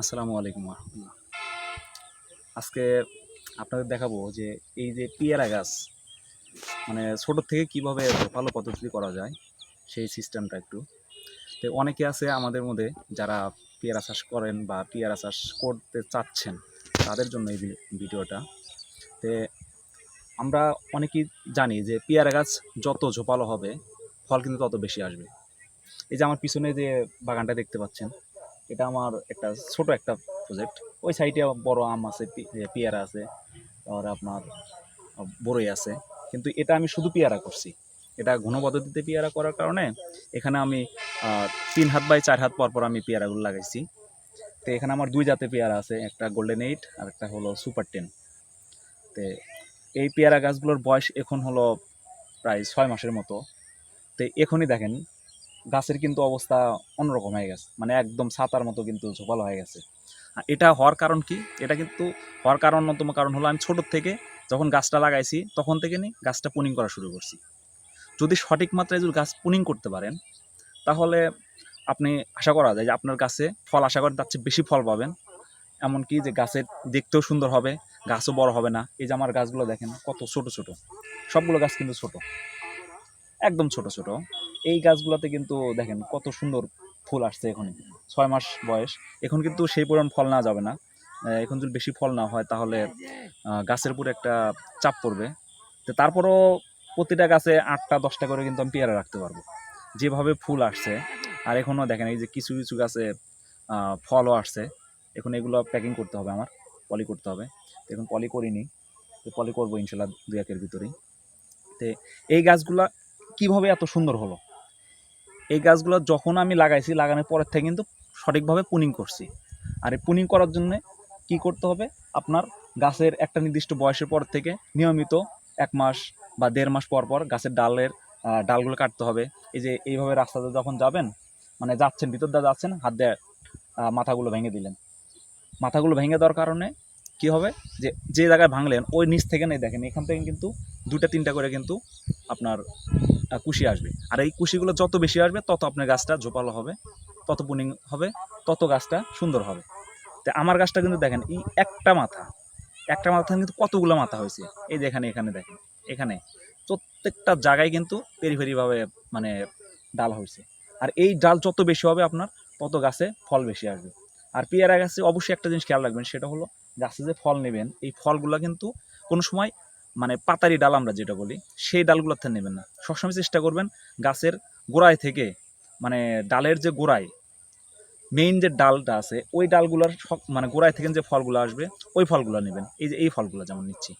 আসসালামু আলাইকুম আজকে আপনাদের দেখাবো যে এই যে পেয়ারা গাছ মানে ছোট থেকে কীভাবে ভালো পদ্ধতি করা যায়, সেই সিস্টেমটা একটু। তো অনেকে আছে আমাদের মধ্যে যারা পেয়ারা চাষ করেন বা পেয়ারা চাষ করতে চাচ্ছেন, তাদের জন্য এই ভিডিওটা। তে আমরা অনেকেই জানি যে পেয়ারা গাছ যত ঝোপালো হবে, ফল কিন্তু তত বেশি আসবে। এই যে আমার পিছনে যে বাগানটা দেখতে পাচ্ছেন এটা আমার একটা ছোট একটা প্রজেক্ট ওই সাইডে বড় আম আছে পেয়ারা আছে আর আপনার বড়ই আছে। কিন্তু এটা আমি শুধু পেয়ারা করছি। এটা ঘন পদ্ধতিতে পেয়ারা করার কারণে এখানে আমি তিন হাত বাই চার হাত পর পর আমি পেয়ারাগুলো লাগাইছি। তো এখানে আমার দুই জাতের পেয়ারা আছে, একটা গোল্ডেন এইট আর একটা হলো সুপার টেন তো এই পেয়ারা গাছগুলোর বয়স এখন হলো প্রায় ছয় মাসের মতো। তো এখনই দেখেন গাছের কিন্তু অবস্থা অন্যরকম হয়ে গেছে। মানে একদম ছাতার মতো কিন্তু ঝোপালো হয়ে গেছে। এটা হওয়ার কারণ কি? এটা কিন্তু হওয়ার কারণ অন্যতম কারণ হলো আমি ছোটোর থেকে যখন গাছটা লাগাইছি, তখন থেকে নি গাছটা পুনিং করা শুরু করছি। যদি সঠিক মাত্রায় যদি গাছ পুনিং করতে পারেন, তাহলে আপনি আশা করা যায় যে আপনার গাছে ফল আশা করেন তার চেয়ে বেশি ফল পাবেন। এমনকি যে গাছের দেখতেও সুন্দর হবে, গাছও বড় হবে না। এই যে আমার গাছগুলো দেখেন কত ছোট ছোট। সবগুলো গাছ কিন্তু ছোট। একদম ছোট ছোট। এই গাছগুলোতে কিন্তু দেখেন কত সুন্দর ফুল আসছে এখন। ছয় মাস বয়স। এখন কিন্তু সেই পরিমাণ ফল নেওয়া যাবে না। এখন যদি বেশি ফল না হয় তাহলে গাছের উপরে একটা চাপ পড়বে। তো তারপরও প্রতিটা গাছে আটটা, দশটা করে কিন্তু আমি পেয়ারা রাখতে পারব। যেভাবে ফুল আসছে। আর এখনও দেখেন এই যে কিছু কিছু গাছে ফলও আসছে। এখন এগুলো প্যাকিং করতে হবে আমার পলি করতে হবে। তো এখন পলি করিনি তো পলি করব ইনশাল্লাহ দুই একের ভিতরেই। তো এই গাছগুলা কীভাবে এত সুন্দর হলো? এই গাছগুলো যখন আমি লাগাইছি, লাগানোর পরের থেকে কিন্তু সঠিকভাবে পুনিং করছি। আর এই পুনিং করার জন্য কি করতে হবে? আপনার গাছের একটা নির্দিষ্ট বয়সের পর থেকে নিয়মিত এক মাস বা দেড় মাস পর পর গাছের ডালের ডালগুলো কাটতে হবে। এই যে এইভাবে রাস্তাতে যখন যাবেন মানে যাচ্ছেন, ভিতর দিয়ে যাচ্ছেন, হাত দিয়ে মাথাগুলো ভেঙে দিলেন। মাথাগুলো ভেঙে দেওয়ার কারণে কি হবে? যে যে জায়গায় ভাঙলেন, ওই নিচ থেকে নেই দেখেন, এখান থেকে কিন্তু দুটা তিনটা করে কিন্তু আপনার কুশি আসবে। আর এই কুশিগুলো যত বেশি আসবে, তত আপনার গাছটা ঝোপালো হবে, তত পুনিং হবে, তত গাছটা সুন্দর হবে। তো আমার গাছটা কিন্তু দেখেন, এই একটা মাথা একটা মাথা কিন্তু কতগুলো মাথা হয়েছে? এই যে এখানে এখানে দেখেন, এখানে। প্রত্যেকটা জায়গায় কিন্তু পেরিফেরিভাবে মানে ডাল হয়েছে। আর এই ডাল যত বেশি হবে আপনার, তত গাছে ফল বেশি আসবে। আর পেয়ারা গাছে অবশ্যই একটা জিনিস খেয়াল রাখবেন, সেটা হলো গাছে যে ফল নেবেন, এই ফলগুলো কিন্তু কোনো সময় মানে পাতারি ডাল আমরা যেটা বলি, সেই ডালগুলোতে নেবেন না। সবসময় চেষ্টা করবেন গাছের গোড়ায় থেকে মানে ডালের যে গোড়ায় মেইন যে ডালটা আছে, ওই ডালগুলোর মানে গোড়ায় থেকে যে ফলগুলো আসবে, ওই ফলগুলো নেবেন। এই যে এই ফলগুলো যেমন নিচ্ছি।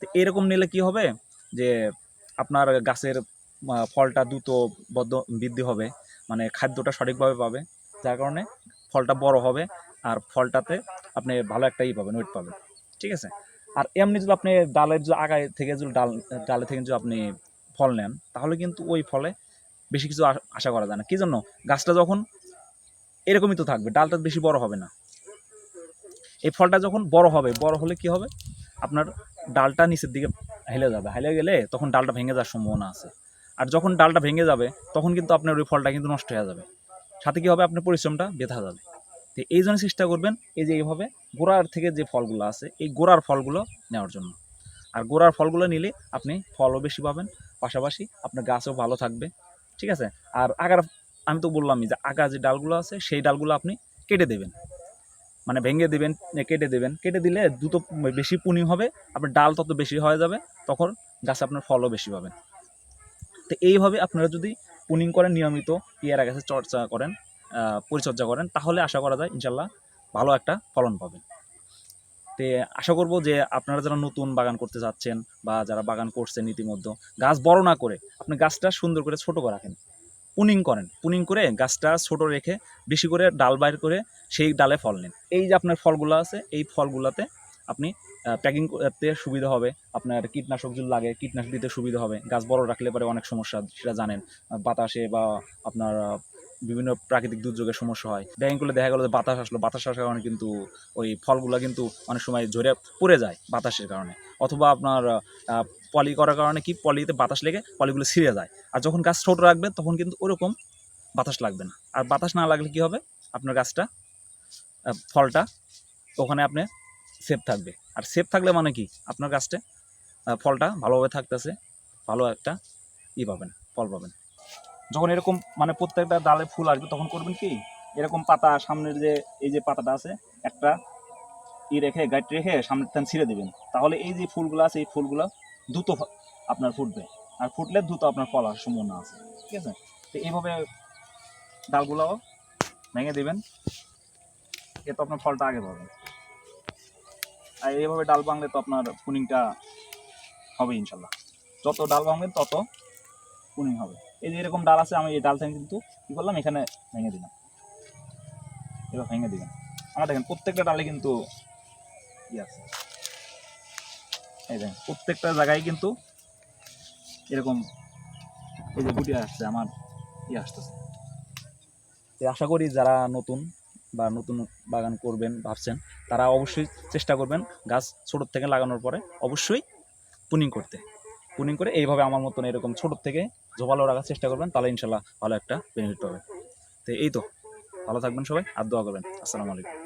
তো এরকম নিলে কি হবে যে আপনার গাছের ফলটা দ্রুত বদ্ধ বৃদ্ধি হবে মানে খাদ্যটা সঠিকভাবে পাবে, যার কারণে ফলটা বড় হবে, আর ফলটাতে আপনি ভালো একটা ই পাবেন ওয়েট পাবেন। ঠিক আছে? আর এমনি যদি আপনি ডালের যে আগায় থেকে যদি ডাল, ডালে থেকে যদি আপনি ফল নেন, তাহলে কিন্তু ওই ফলে বেশি কিছু আশা করা যায় না। কি জন্য? গাছটা যখন এরকমই তো থাকবে, ডালটা বেশি বড় হবে না। এই ফলটা যখন বড় হবে, বড় হলে কি হবে? আপনার ডালটা নিচের দিকে হেলে যাবে। হেলে গেলে তখন ডালটা ভেঙে যাওয়ার সম্ভাবনা আছে। আর যখন ডালটা ভেঙে যাবে, তখন কিন্তু আপনার ওই ফলটা কিন্তু নষ্ট হয়ে যাবে। সাথে কি হবে? আপনার পরিশ্রমটা বেথা যাবে। তো এই জন্য চেষ্টা করবেন এই যে এইভাবে গোড়ার থেকে যে ফলগুলো আছে, এই গোড়ার ফলগুলো নেওয়ার জন্য। আর গোড়ার ফলগুলো নিলে আপনি ফলও বেশি পাবেন, পাশাপাশি আপনার গাছও ভালো থাকবে, ঠিক আছে? আর আগার, আমি তো বললামই যে আগা যে ডালগুলো আছে, সেই ডালগুলো আপনি কেটে দেবেন। মানে ভেঙে দেবেন কেটে দেবেন। কেটে দিলে দ্রুত বেশি পুনি হবে, আপনার ডাল তত বেশি হয়ে যাবে, তখন গাছে আপনার ফলও বেশি পাবেন। তো এইভাবে আপনারা যদি পুনিং করেন, নিয়মিত পেয়ারা গাছের চর্চা করেন পরিচর্যা করেন, তাহলে আশা করা যায় ইনশাল্লাহ ভালো একটা ফলন পাবেন। তে আশা করব যে আপনারা যারা নতুন বাগান করতে যাচ্ছেন বা যারা বাগান করছেন ইতিমধ্যে, গাছ বড় না করে আপনি গাছটা সুন্দর করে ছোট করে রাখেন। পুনিং করেন, পুনিং করে গাছটা ছোট রেখে বেশি করে ডাল বাইর করে সেই ডালে ফল নেন। এই যে আপনার ফলগুলো আছে, এই ফলগুলোতে আপনি প্যাকিং করতে সুবিধা হবে, আপনার কীটনাশক যদি লাগে, কীটনাশক দিতে সুবিধা হবে। গাছ বড় রাখলে পরে অনেক সমস্যা, সেটা জানেন। বাতাসে বা আপনার বিভিন্ন প্রাকৃতিক দুর্যোগের সমস্যা হয়। ব্যাংক করলে দেখা গেলো বাতাস আসলো বাতাস আসার কারণে কিন্তু ওই ফলগুলো কিন্তু অনেক সময় ঝরে পড়ে যায় বাতাসের কারণে। অথবা আপনার পলি করার কারণে কি? পলিতে বাতাস লেগে পলিগুলো ছিঁড়ে যায়। আর যখন গাছ ছোট রাখবেন তখন কিন্তু ওরকম বাতাস লাগবে না। আর বাতাস না লাগলে কি হবে? আপনার গাছটা ফলটা ওখানে আপনি সেফ থাকবে। আর সেফ থাকলে মানে কি? আপনার গাছটা ফলটা ভালোভাবে থাকতেছে, ভালো একটা ই পাবেন, ফল পাবেন। যখন এরকম মানে প্রত্যেকটা ডালে ফুল আসবে, তখন করবেন কি? এরকম পাতা সামনের যে, এই যে পাতাটা আছে, একটা ই রেখে গাইড রেখে সামনের টান ছিঁড়ে দেবেন। তাহলে এই যে ফুলগুলো আছে, এই ফুলগুলো দ্রুত আপনার ফুটবে। আর ফুটলে দ্রুত আপনার ফল আসার সম্ভাবনা আছে। ঠিক আছে? তো এইভাবে ডালগুলো ভেঙে দেবেন। এ তো আপনার ফলটা আগে পাবেন। আর এইভাবে ডাল ভাঙলে তো আপনার পুনিংটা হবে ইনশাল্লাহ। যত ডাল ভাঙবেন, তত পুনিং হবে। এই যে এরকম ডাল আছে, আমি এই ডাল থেকে কিন্তু কি করলাম, এখানে ভেঙে দিলাম। এবার ভেঙে দিবেন আমার দেখেন, প্রত্যেকটা ডালে কিন্তু ই আছে। এই দেখেন, প্রত্যেকটা জায়গায় কিন্তু এরকম এই যে গুটি আসছে, আমার ই আসতেছে। আশা করি যারা নতুন বা নতুন বাগান করবেন, ভাবছেন, তারা অবশ্যই চেষ্টা করবেন গাছ ছোটোর থেকে লাগানোর পরে অবশ্যই পুনিং করতে। পুনিং করে এইভাবে আমার মতন এরকম ছোটোর থেকে জোপালো রাখার চেষ্টা করবেন, তাহলে ইনশাল্লাহ ভালো একটা বেনিফিট হবে তো এই তো, ভালো থাকবেন সবাই আর দোয়া করবেন। আসসালামু আলাইকুম।